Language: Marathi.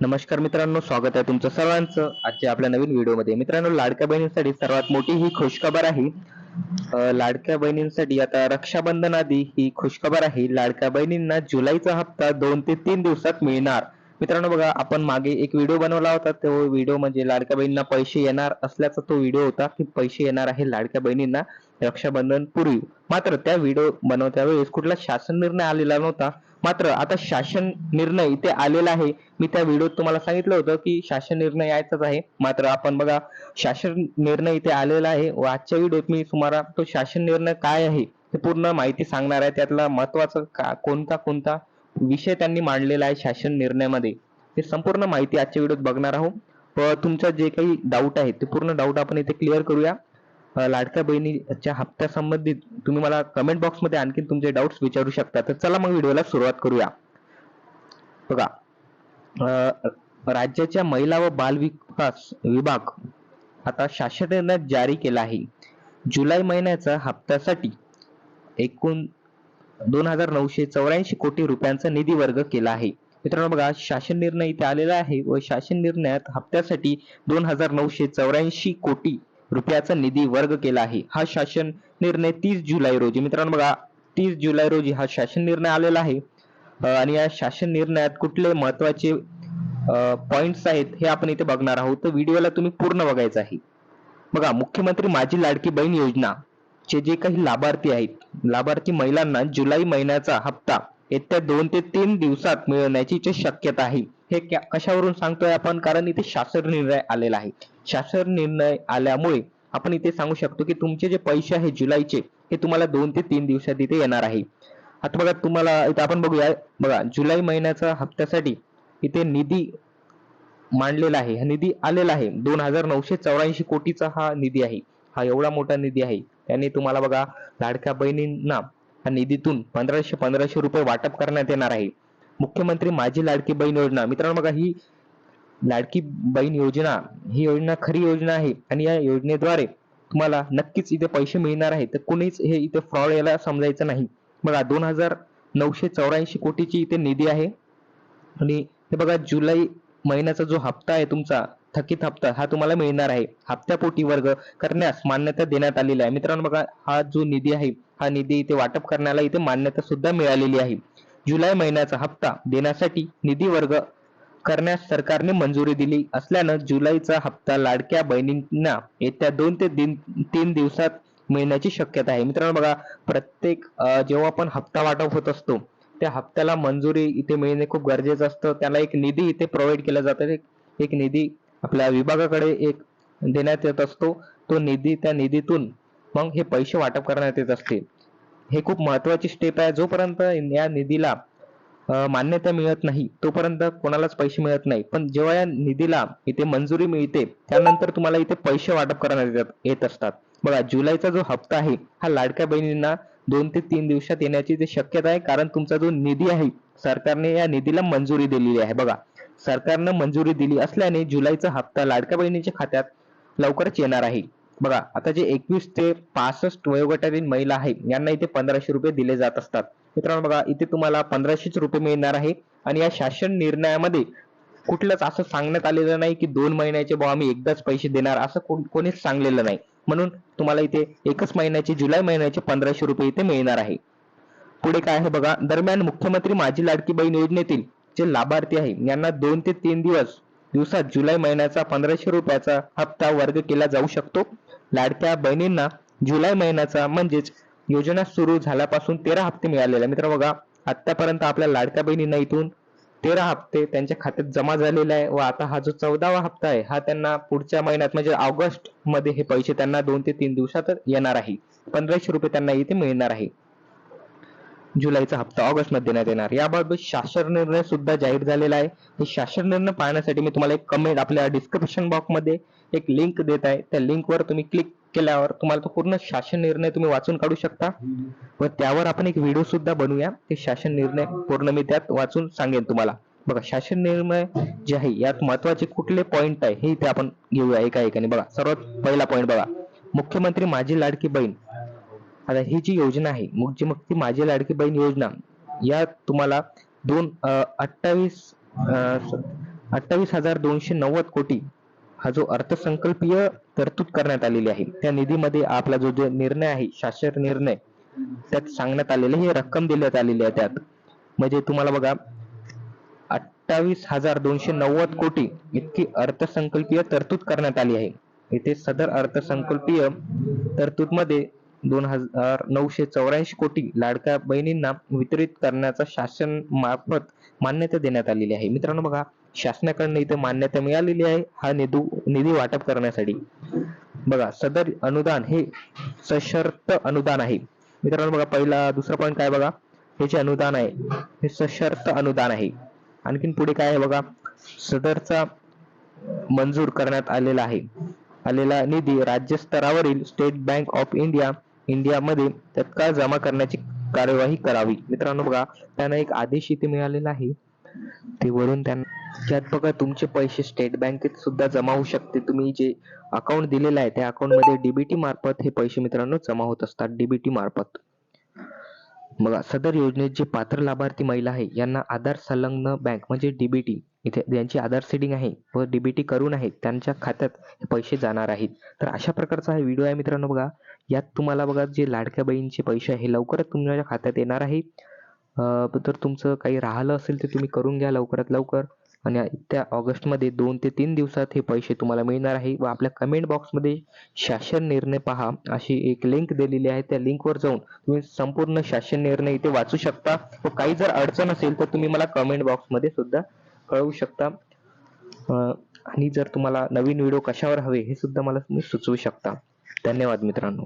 नमस्कार मित्रांनो स्वागत आहे तुमचं सर्वांचं. आजच्या आपल्या नवीन व्हिडिओमध्ये. मित्रांनो लाडक्या बहिणींसाठी सर्वात मोठी ही खुशखबर आहे. लाडक्या बहिणींसाठी आता रक्षाबंधन आधी ही खुशखबर आहे. लाडक्या बहिणींना जुलैचा हप्ता दोन ते तीन दिवसात मिळणार. मित्रांनो बघा आपण मागे एक व्हिडिओ बनवला होता. तो व्हिडिओ म्हणजे लाडक्या बहिणींना पैसे येणार असल्याचा तो व्हिडिओ होता की पैसे येणार आहे लाडक्या बहिणींना. रक्षाबंधन पूर्वी. मात्र त्या व्हिडिओ बनवत्या वेळेस कुठला शासन निर्णय आलेला नव्हता. मात्र आता शासन निर्णय इथे आलेला आहे. मी त्या व्हिडिओत तुम्हाला सांगितलं होतं की शासन निर्णय यायचाच आहे. मात्र आपण बघा शासन निर्णय इथे आलेला आहे व आजच्या व्हिडिओत मी तुम्हाला तो शासन निर्णय काय आहे ते पूर्ण माहिती सांगणार आहे. त्यातला महत्त्वाचा का कोणता कोणता विषय त्यांनी मांडलेला आहे शासन निर्णयामध्ये. हे संपूर्ण माहिती आजच्या व्हिडिओत बघणार आहोत. व तुमचं जे काही डाऊट आहे ते पूर्ण डाऊट आपण इथे क्लिअर करूया. लाडक्या बहिणीच्या हप्त्या संबंधित तुम्ही मला कमेंट बॉक्समध्ये आणखी तुमचे डाऊट्स विचारू शकता. तर चला मग व्हिडिओला सुरुवात करूया. बघा राज्याच्या महिला व बाल विकास विभाग आता शासन निर्णय जारी केला आहे. जुलै महिन्याच्या हप्त्यासाठी एकूण दोन हजार नऊशे चौऱ्याऐंशी कोटी रुपयांचा निधी वर्ग केला आहे. मित्रांनो बघा शासन निर्णय इथे आलेला आहे व शासन निर्णयात हप्त्यासाठी दोन हजार नऊशे चौऱ्याऐंशी कोटी रुपयाचा निधी वर्ग केला आहे. हा शासन निर्णय तीस जुलै रोजी मित्रांनो बघा तीस जुलै रोजी हा शासन निर्णय आलेला आहे. आणि या शासन निर्णयात कुठले महत्त्वाचे पॉइंट्स आहेत हे आपण इथे बघणार आहोत. तर व्हिडिओला तुम्ही पूर्ण बघायचं आहे. बघा मुख्यमंत्री माझी लाडकी बहीण योजना चे जे काही लाभार्थी आहेत लाभार्थी महिलांना जुलै महिन्याचा हप्ता येत्या दोन ते तीन दिवसात मिळण्याची शक्यता आहे. हे क्या- कशावरून सांगतोय आपण? कारण इथे शासन निर्णय आलेला आहे. शासन निर्णय आल्यामुळे आपण इथे सांगू शकतो की तुमचे जे पैसे आहे जुलैचे हे तुम्हाला दोन ते तीन दिवसात इथे येणार आहे. आता बघा तुम्हाला इथे आपण बघूया. बघा जुलै महिन्याचा हप्त्यासाठी इथे निधी मांडलेला आहे. हा निधी आलेला आहे. दोन हजार नऊशे चौऱ्याऐंशी कोटीचा हा निधी आहे. हा एवढा मोठा निधी आहे. त्याने तुम्हाला बघा लाडक्या बहिणींना हा निधीतून पंधराशे पंधराशे रुपये वाटप करण्यात येणार आहे. मुख्यमंत्री माझी लाडकी बहीण योजना. मित्रांनो बघा ही लाडकी बहीण योजना ही योजना खरी योजना आहे आणि या योजनेद्वारे तुम्हाला नक्कीच इथे पैसे मिळणार आहे तर कुणीच हे इथे फ्रॉड याला समजायचं नाही. बघा दोन हजार नऊशे चौऱ्याऐंशी कोटीची इथे निधी आहे. आणि हे बघा जुलै महिन्याचा जो हप्ता आहे तुमचा थकीत हप्ता हा तुम्हाला मिळणार आहे. हप्त्यापोटी वर्ग करण्यास मान्यता देण्यात आलेली आहे. मित्रांनो बघा हा जो निधी आहे हा निधी इथे वाटप करण्याला इथे मान्यता सुद्धा मिळालेली आहे. जुलै महिन्याचा हप्ता देण्यासाठी निधी वर्ग करण्यास सरकारने मंजुरी दिली असल्यानं जुलैचा हप्ता लाडक्या बहिणींना येत्या दोन ते दिन तीन दिवसात मिळण्याची शक्यता आहे. मित्रांनो बघा प्रत्येक जेव्हा आपण हप्ता वाटप होत असतो त्या हप्त्याला मंजुरी इथे मिळणे खूप गरजेचं असतं. त्याला एक निधी इथे प्रोव्हाइड केला जातो. एक एक निधी आपल्या विभागाकडे एक देण्यात येत असतो. तो निधी त्या निधीतून मग हे पैसे वाटप करण्यात येत असते. हे खूप महत्वाची स्टेप आहे. जोपर्यंत या निधीला मान्यता मिळत नाही तोपर्यंत कोणालाच पैसे मिळत नाही. पण जेव्हा या निधीला इथे मंजुरी मिळते त्यानंतर तुम्हाला इथे पैसे वाटप करण्यात येत- येत असतात. बघा जुलैचा जो हप्ता आहे हा लाडक्या बहिणींना दोन ते तीन दिवसात येण्याची इथे शक्यता आहे कारण तुमचा जो निधी आहे सरकारने या निधीला मंजुरी दिलेली आहे. बघा सरकारनं मंजुरी दिली असल्याने जुलैचा हप्ता लाडक्या बहिणीच्या खात्यात लवकरच येणार आहे. बघा आता जे एकवीस ते पासष्ट वयोगटातील महिला आहेत यांना इथे पंधराशे रुपये दिले जात असतात. मित्रांनो बघा इथे तुम्हाला पंधराशेच रुपये मिळणार आहे. आणि या शासन निर्णयामध्ये कुठलंच असं सांगण्यात आलेलं नाही की दोन महिन्याचे भाऊ आम्ही एकदाच पैसे देणार असं कोण- कोणीच सांगलेलं नाही. म्हणून तुम्हाला इथे एकच महिन्याचे जुलै महिन्याचे पंधराशे रुपये इथे मिळणार आहे. पुढे काय आहे बघा दरम्यान मुख्यमंत्री माझी लाडकी बहीण योजनेतील जे लाभार्थी आहे यांना दोन ते तीन दिवस दिवसात जुलै महिन्याचा पंधराशे रुपयाचा हप्ता वर्ग केला जाऊ शकतो. लाडक्या बहिणींना जुलै महिन्याचा म्हणजेच योजना सुरू झाल्यापासून तेरा हप्ते मिळालेले. मित्र बघा आतापर्यंत आपल्या लाडक्या बहिणींना इथून तेरा हप्ते त्यांच्या खात्यात जमा झालेला आहे व आता हा जो चौदावा हप्ता आहे हा त्यांना पुढच्या महिन्यात म्हणजे ऑगस्टमध्ये हे पैसे त्यांना दोन ते तीन दिवसात येणार आहे. पंधराशे रुपये त्यांना इथे मिळणार आहे. जुलैचा हप्ता ऑगस्टमध्ये देण्यात येणार. याबाबत शासन निर्णय सुद्धा जाहीर झालेला आहे. हे शासन निर्णय पाहण्यासाठी मी तुम्हाला एक कमेंट आपल्या डिस्क्रिप्शन बॉक्समध्ये एक लिंक देत आहे. त्या लिंक वर तुम्ही क्लिक केल्यावर तुम्हाला तो पूर्ण शासन निर्णय तुम्ही वाचून काढू शकता. व त्यावर आपण एक व्हिडिओ सुद्धा बनवूया. ते शासन निर्णय पूर्ण मी त्यात वाचून सांगेन तुम्हाला. बघा शासन निर्णय जे आहे यात महत्त्वाचे कुठले पॉइंट आहे हे इथे आपण घेऊया एका एकाने बघा सर्वात पहिला पॉइंट बघा. मुख्यमंत्री माझी लाडकी बहीण. आता ही जी योजना आहे मग मग ती माझी लाडकी बहीण योजना या तुम्हाला दोन अठ्ठावीस अठ्ठावीस हजार दोनशे नव्वद कोटी हा जो अर्थसंकल्पीय तरतूद करण्यात आलेली आहे त्या निधीमध्ये आपला जो जो निर्णय आहे शासन निर्णय त्यात सांगण्यात आलेले ही रक्कम देण्यात आलेली आहे त्यात. म्हणजे तुम्हाला बघा अठ्ठावीस हजार दोनशे नव्वद कोटी इतकी अर्थसंकल्पीय तरतूद करण्यात आली आहे. इथे सदर अर्थसंकल्पीय तरतूदमध्ये दोन हजार नऊशे चौऱ्याऐंशी कोटी लाडक्या बहिणींना वितरित करण्याचा शासन मार्फत मान्यता देण्यात आलेली आहे. मित्रांनो बघा शासनाकडनं इथे मान्यता मिळालेली आहे हा निधी निधी वाटप करण्यासाठी. बघा सदर अनुदान हे सशर्त अनुदान आहे. मित्रांनो बघा पहिला दुसरा पॉईंट काय बघा? हे जे अनुदान आहे हे सशर्त अनुदान आहे. आणखीन पुढे काय आहे बघा? सदरचा मंजूर करण्यात आलेला आहे. आलेला निधी राज्य स्तरावरील स्टेट बँक ऑफ इंडिया इंडियामध्ये तत्काळ जमा करण्याची कार्यवाही करावी. मित्रांनो बघा त्यांना एक आदेश इथे मिळालेला आहे. ते वरून त्यांना त्यात बघा तुमचे पैसे स्टेट बँकेत सुद्धा जमा होऊ शकते. तुम्ही जे अकाउंट दिलेलं आहे त्या अकाउंटमध्ये डीबीटी मार्फत हे पैसे मित्रांनो जमा होत असतात. डीबीटी मार्फत. बघा सदर योजनेत जे पात्र लाभार्थी महिला आहे यांना आधार संलग्न बँक म्हणजे डीबीटी इथे ज्यांची आधार सेडिंग आहे व डीबीटी करून आहे त्यांच्या खात्यात पैसे जाणार आहेत. तर अशा प्रकारचा हा व्हिडिओ आहे मित्रांनो बघा. यात तुम्हाला बघा जे लाडक्या बहीणचे पैसे आहे लवकरच तुमच्या खात्यात येणार आहे. तर तुमचं काही राहिलं असेल तर तुम्ही करून घ्या लवकरात लवकर. आणि त्या ऑगस्टमध्ये दोन ते तीन दिवसात हे पैसे तुम्हाला मिळणार आहे. व आपल्या कमेंट बॉक्समध्ये शासन निर्णय पहा. अशी एक लिंक दिलेली आहे. त्या लिंकवर जाऊन तुम्ही संपूर्ण शासन निर्णय इथे वाचू शकता. व काही जर अडचण असेल तर तुम्ही मला कमेंट बॉक्समध्ये सुद्धा कळवू शकता. आणि जर तुम्हाला नवीन व्हिडिओ कशावर हवे हे सुद्धा मला तुम्ही सुचवू शकता. धन्यवाद मित्रांनो.